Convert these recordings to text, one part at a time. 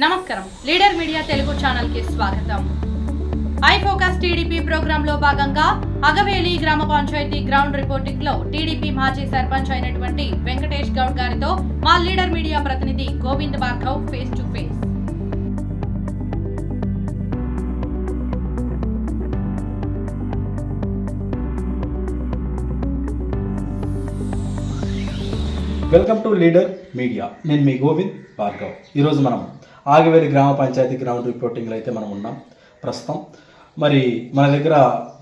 నమస్కారం. Leader media Telugu ఛానల్కి స్వాగతం. ఐ ఫోకస్ టీడీపీ ప్రోగ్రామ్లో భాగంగా అగవేలి గ్రామ పంచాయతీ గ్రౌండ్ రిపోర్టింగ్లో టీడీపీ మాజీ సర్పంచ్ అయినటువంటి వెంకటేష్ గౌడ్ గారితో మా లీడర్ మీడియా ప్రతినిధి Govind Bhargav face to face welcome to leader media నేను మీ గోవింద్ భార్గవ్. ఈరోజు మనం ఆగవేలి గ్రామ పంచాయతీ గ్రౌండ్ రిపోర్టింగ్లో అయితే మనం ఉన్నాం ప్రస్తుతం. మరి మన దగ్గర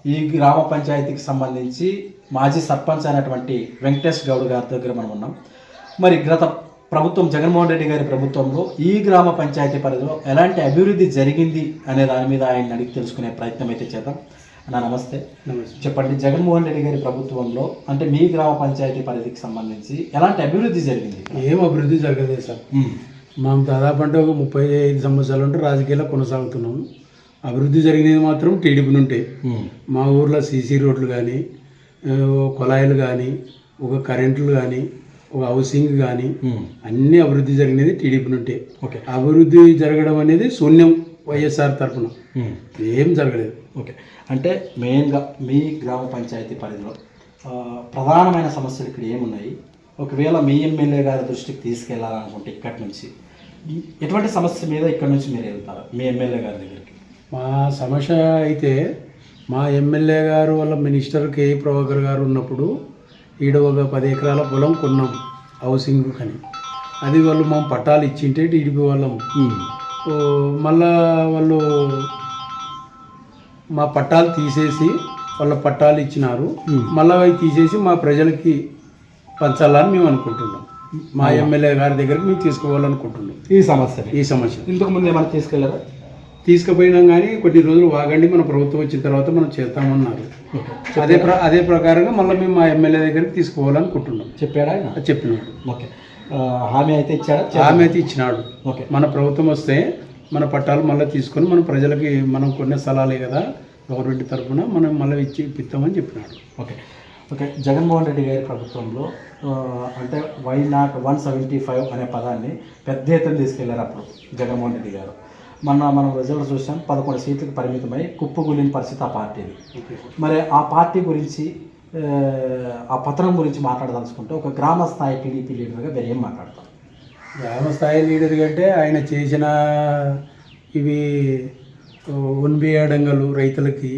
ఈ గ్రామ పంచాయతీకి సంబంధించి మాజీ సర్పంచ్ అయినటువంటి వెంకటేష్ గౌడ్ గారి దగ్గర మనం ఉన్నాం. మరి గత ప్రభుత్వం జగన్మోహన్ రెడ్డి గారి ప్రభుత్వంలో ఈ గ్రామ పంచాయతీ పరిధిలో ఎలాంటి అభివృద్ధి జరిగింది అనే దాని మీద ఆయన అడిగి తెలుసుకునే ప్రయత్నం అయితే చేద్దాం. అన్న నమస్తే. చెప్పండి జగన్మోహన్ రెడ్డి గారి ప్రభుత్వంలో అంటే మీ గ్రామ పంచాయతీ పరిధికి సంబంధించి ఎలాంటి అభివృద్ధి జరిగింది? ఏం అభివృద్ధి జరగలేదు సార్. మనం దాదాపు అంటే ఒక ముప్పై ఐదు సంవత్సరాలు ఉంటే రాజకీయాల్లో కొనసాగుతున్నాం. అభివృద్ధి జరిగినది మాత్రం టీడీపీ నుంటే మా ఊర్లో సీసీ రోడ్లు కానీ కుళాయిలు కానీ ఒక కరెంట్లు కానీ ఒక హౌసింగ్ కానీ అన్ని అభివృద్ధి జరిగినది టీడీపీ నుంటే ఓకే. అభివృద్ధి జరగడం అనేది శూన్యం వైఎస్ఆర్ తరఫున ఏం జరగలేదు. ఓకే. అంటే మెయిన్గా మీ గ్రామ పంచాయతీ పరిధిలో ప్రధానమైన సమస్యలు ఇక్కడ ఏమున్నాయి? ఒకవేళ మీ ఎమ్మెల్యే గారి దృష్టికి తీసుకెళ్ళాలనుకుంటే ఇక్కడి నుంచి ఎటువంటి సమస్య మీద ఇక్కడ నుంచి మీరు వెళ్తారు మీ ఎమ్మెల్యే గారి దగ్గరికి? మా సమస్య అయితే మా ఎమ్మెల్యే గారు వాళ్ళ మినిస్టర్ కే. ప్రభాకర్ గారు ఉన్నప్పుడు ఈడ ఒక పది ఎకరాల పొలం కొన్నాం హౌసింగ్ అని అది వాళ్ళు మా పట్టాలు ఇచ్చింటే టీడీపీ వాళ్ళం. మళ్ళా వాళ్ళు మా పట్టాలు తీసేసి వాళ్ళ పట్టాలు ఇచ్చినారు. మళ్ళీ అవి తీసేసి మా ప్రజలకి పంచాలని మేము అనుకుంటున్నాం. మా ఎమ్మెల్యే గారి దగ్గరికి మేము తీసుకోవాలనుకుంటున్నాం. ఈ సమస్య ఈ సమస్య. ఇంతకు ముందు ఏమైనా తీసుకెళ్ళారా? తీసుకుపోయినాం కానీ కొన్ని రోజులు వాగండి మన ప్రభుత్వం వచ్చిన తర్వాత మనం చేస్తామన్నారు. అదే ప్ర అదే ప్రకారంగా మళ్ళీ మేము మా ఎమ్మెల్యే దగ్గరికి తీసుకోవాలనుకుంటున్నాం. చెప్పాడా చెప్పినాడు. ఓకే. హామీ అయితే ఇచ్చాడా ఆమె అయితే ఇచ్చినాడు. ఓకే. మన ప్రభుత్వం వస్తే మన పట్టాలు మళ్ళీ తీసుకొని మన ప్రజలకి మనం కొనే స్థలాలే కదా గవర్నమెంట్ తరఫున మనం మళ్ళీ ఇచ్చి ఇప్పిస్తామని చెప్పినాడు. ఓకే. ఓకే జగన్మోహన్ రెడ్డి గారి ప్రభుత్వంలో అంటే why not one seventy five అనే పదాన్ని పెద్ద ఎత్తున తీసుకెళ్ళారు అప్పుడు జగన్మోహన్ రెడ్డి గారు. మొన్న మనం రిజల్ట్ చూసాం పదకొండు సీట్లకు పరిమితమై కుప్పగూలిన పరిస్థితి ఆ పార్టీది. మరి ఆ పార్టీ గురించి ఆ, పతనం గురించి మాట్లాడదలుచుకుంటే ఒక గ్రామ స్థాయి టీడీపీ లీడర్గా మీరు ఏం మాట్లాడతారు గ్రామ స్థాయి లీడర్ కంటే ఆయన చేసిన ఇవి ఉన్బి అడంగలు రైతులకి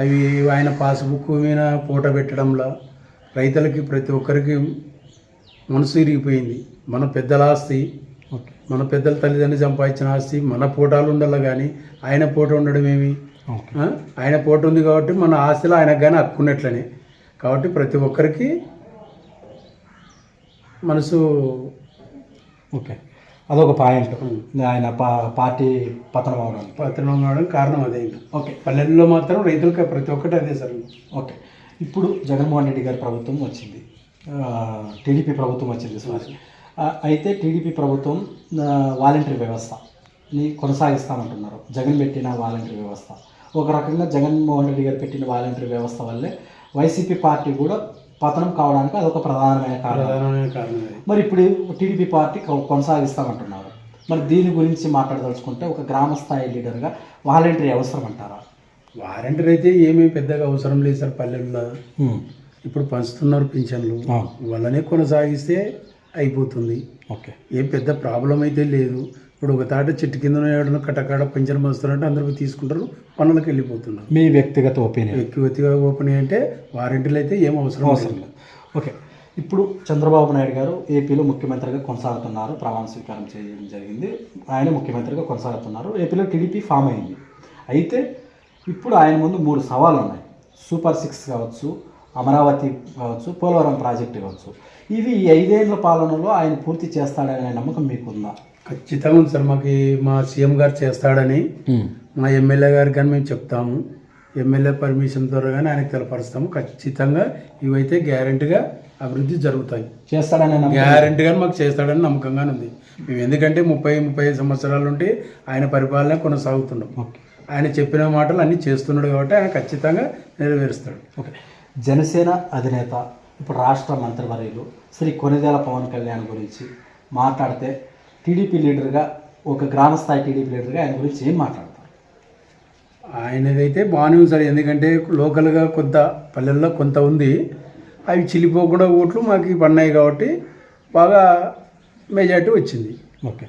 అవి ఆయన పాస్బుక్ మీద పూట పెట్టడంలో రైతులకి ప్రతి ఒక్కరికి మనసు ఇరిగిపోయింది. మన పెద్దల ఆస్తి మన పెద్దల తల్లిదండ్రులు సంపాదించిన ఆస్తి మన పూటాలు ఉండాలి కానీ ఆయన పూట ఉండడం ఏమి? ఆయన పూట ఉంది కాబట్టి మన ఆస్తిలో ఆయనకు కానీ హక్కున్నట్లనే కాబట్టి ప్రతి ఒక్కరికి మనసు ఓకే. అదొక పాయింట్. ఆయన పా పార్టీ పతనం అవడానికి పత్రం కావడం కారణం అదే. ఓకే. పల్లెల్లో మాత్రం రైతులకి ప్రతి ఒక్కటి అదే సార్. ఓకే. ఇప్పుడు జగన్మోహన్ రెడ్డి గారి ప్రభుత్వం వచ్చింది. టీడీపీ ప్రభుత్వం వచ్చింది సారీ. అయితే టీడీపీ ప్రభుత్వం వాలంటరీ వ్యవస్థని కొనసాగిస్తామంటున్నారు. జగన్ పెట్టిన వాలంటరీ వ్యవస్థ. ఒక రకంగా జగన్మోహన్ రెడ్డి గారు పెట్టిన వాలంటరీ వ్యవస్థ వల్లే వైసీపీ పార్టీ కూడా పతనం కావడానికి అదొక ప్రధానమైన కారణం. మరి ఇప్పుడు టీడీపీ పార్టీ కొనసాగిస్తామంటున్నారు. మరి దీని గురించి మాట్లాడదలుచుకుంటే ఒక గ్రామ స్థాయి లీడర్గా వాలంటరీ అవసరం అంటారా? వారంటీ అయితే ఏమీ పెద్దగా అవసరం లేదు సార్ పల్లెల్లో ఇప్పుడు పంచుతున్నారు పింఛన్లు. వాళ్ళనే కొనసాగిస్తే అయిపోతుంది. ఓకే. ఏం పెద్ద ప్రాబ్లం అయితే లేదు. ఇప్పుడు ఒక తాట చెట్టు కింద ఏడన కటకాడ పింఛన్ పంచుతారంటే అందరూ తీసుకుంటారు పనులకు వెళ్ళిపోతున్నారు. మీ వ్యక్తిగత ఒపీనియన్? వ్యక్తిగతంగా ఓపెన్ అంటే వారంటీలు అయితే ఏం అవసరం అవసరం లేదు. ఓకే. ఇప్పుడు చంద్రబాబు నాయుడు గారు ఏపీలో ముఖ్యమంత్రిగా కొనసాగుతున్నారు ప్రమాణ స్వీకారం చేయడం జరిగింది. ఆయన ముఖ్యమంత్రిగా కొనసాగుతున్నారు. ఏపీలో టీడీపీ ఫామ్ అయింది. అయితే ఇప్పుడు ఆయన ముందు మూడు సవాళ్ళు ఉన్నాయి సూపర్ సిక్స్ కావచ్చు అమరావతి కావచ్చు పోలవరం ప్రాజెక్టు కావచ్చు. ఇవి ఈ ఐదేళ్ళ పాలనలో ఆయన పూర్తి చేస్తాడనే నమ్మకం మీకుందా? ఖచ్చితంగా ఉంది సార్. మాకు మా సీఎం గారు చేస్తాడని మా ఎమ్మెల్యే గారికి కానీ మేము చెప్తాము. ఎమ్మెల్యే పర్మిషన్ ద్వారా కానీ ఆయనకు తెలపరుస్తాము. ఖచ్చితంగా ఇవైతే గ్యారంటీగా అభివృద్ధి జరుగుతాయి. చేస్తాడనే గ్యారంటీగా మాకు చేస్తాడని నమ్మకంగానే ఉంది. మేము ఎందుకంటే ముప్పై ముప్పై సంవత్సరాల నుండి ఆయన పరిపాలన కొనసాగుతున్నాం ఆయన చెప్పిన మాటలు అన్నీ చేస్తున్నాడు కాబట్టి ఆయన ఖచ్చితంగా నెరవేరుస్తాడు. ఓకే. జనసేన అధినేత ఇప్పుడు రాష్ట్ర మంత్రివర్యులు శ్రీ కొనిదేల పవన్ కళ్యాణ్ గురించి మాట్లాడితే టీడీపీ లీడర్గా ఒక గ్రామ స్థాయి టీడీపీ లీడర్గా ఆయన గురించి ఏం మాట్లాడతారు? ఆయనదైతే బాగానే ఉంది సార్. ఎందుకంటే లోకల్గా కొంత పల్లెల్లో కొంత ఉంది. అవి చిల్లిపోకుండా ఓట్లు మాకు పడినాయి కాబట్టి బాగా మెజార్టీ వచ్చింది. ఓకే.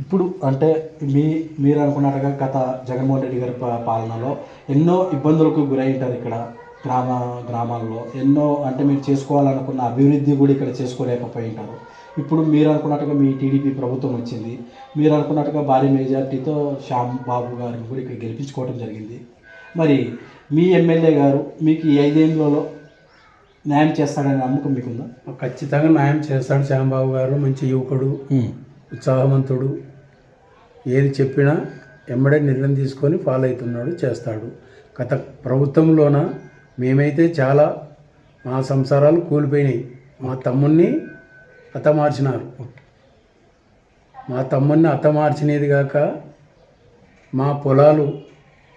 ఇప్పుడు అంటే మీ మీరు అనుకున్నట్టుగా గత జగన్మోహన్ రెడ్డి గారి పా- పాలనలో ఎన్నో ఇబ్బందులకు గురై ఉంటారు ఇక్కడ. గ్రామ గ్రామాల్లో ఎన్నో అంటే మీరు చేసుకోవాలనుకున్న అభివృద్ధి కూడా ఇక్కడ చేసుకోలేకపోయి ఉంటారు ఇప్పుడు మీరు అనుకున్నట్టుగా మీ టీడీపీ ప్రభుత్వం వచ్చింది. మీరు అనుకున్నట్టుగా భారీ మెజార్టీతో శ్యామ్ బాబు గారిని కూడా ఇక్కడ గెలిపించుకోవడం జరిగింది. మరి మీ ఎమ్మెల్యే గారు మీకు ఈ ఐదేళ్ళలో న్యాయం చేస్తాడనే నమ్మకం మీకుందా? ఖచ్చితంగా న్యాయం చేస్తాడు శ్యాంబాబు గారు. మంచి యువకుడు ఉత్సాహవంతుడు. ఏది చెప్పినా ఎమ్మడే నిర్ణయం తీసుకొని ఫాలో అవుతున్నాడు చేస్తాడు. గత ప్రభుత్వంలోన మేమైతే చాలా మా సంసారాలు కూలిపోయినాయి. మా తమ్ముణ్ణి హతమార్చినారు. మా తమ్ముణ్ణి హతమార్చినది కాక మా పొలాలు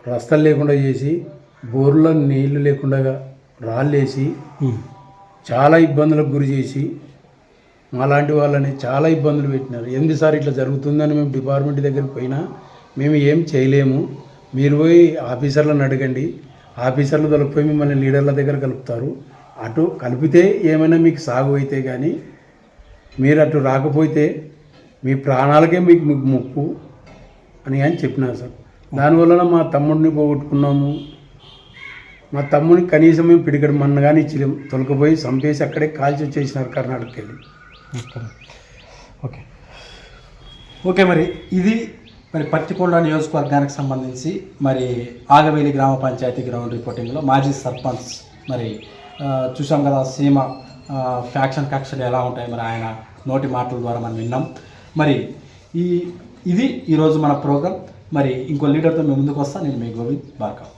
రస్తలు లేకుండా చేసి బోర్లో నీళ్ళు లేకుండా రాళ్ళేసి చాలా ఇబ్బందులకు గురి చేసి మాలాంటి వాళ్ళని చాలా ఇబ్బందులు పెట్టినారు. ఏంది సార్ ఇట్లా జరుగుతుందని మేము డిపార్ట్మెంట్ దగ్గరికి పోయినా మేము ఏం చేయలేము. మీరు పోయి ఆఫీసర్లను అడగండి. ఆఫీసర్లు దొరికిపోయి మిమ్మల్ని లీడర్ల దగ్గర కలుపుతారు. అటు కలిపితే ఏమైనా మీకు సాగు అయితే కానీ మీరు అటు రాకపోతే మీ ప్రాణాలకే మీకు మీకు ముప్పు అని అని చెప్పినారు సార్. దానివలన మా తమ్ముడిని పోగొట్టుకున్నాము. మా తమ్ముడిని కనీసం మేము పిడికడు మన్న కానీ ఇచ్చలేము తొలకపోయి చంపేసి అక్కడే కాల్చి వచ్చేసినారు కర్ణాటకకి వెళ్ళి ఓకే. ఓకే మరి ఇది మరి పత్తికొండ నియోజకవర్గానికి సంబంధించి మరి ఆగవేలి గ్రామ పంచాయతీ గ్రౌండ్ రిపోర్టింగ్లో మాజీ సర్పంచ్ మరి చూసాం కదా సీమ ఫ్యాక్షన్ కక్షలు ఎలా ఉంటాయి మరి ఆయన నోటి మాటల ద్వారా మనం విన్నాం. మరి ఈ ఇది ఈరోజు మన ప్రోగ్రాం. మరి ఇంకో లీడర్తో మేము ముందుకు వస్తా. నేను మీ గోవింద్ భార్గవ్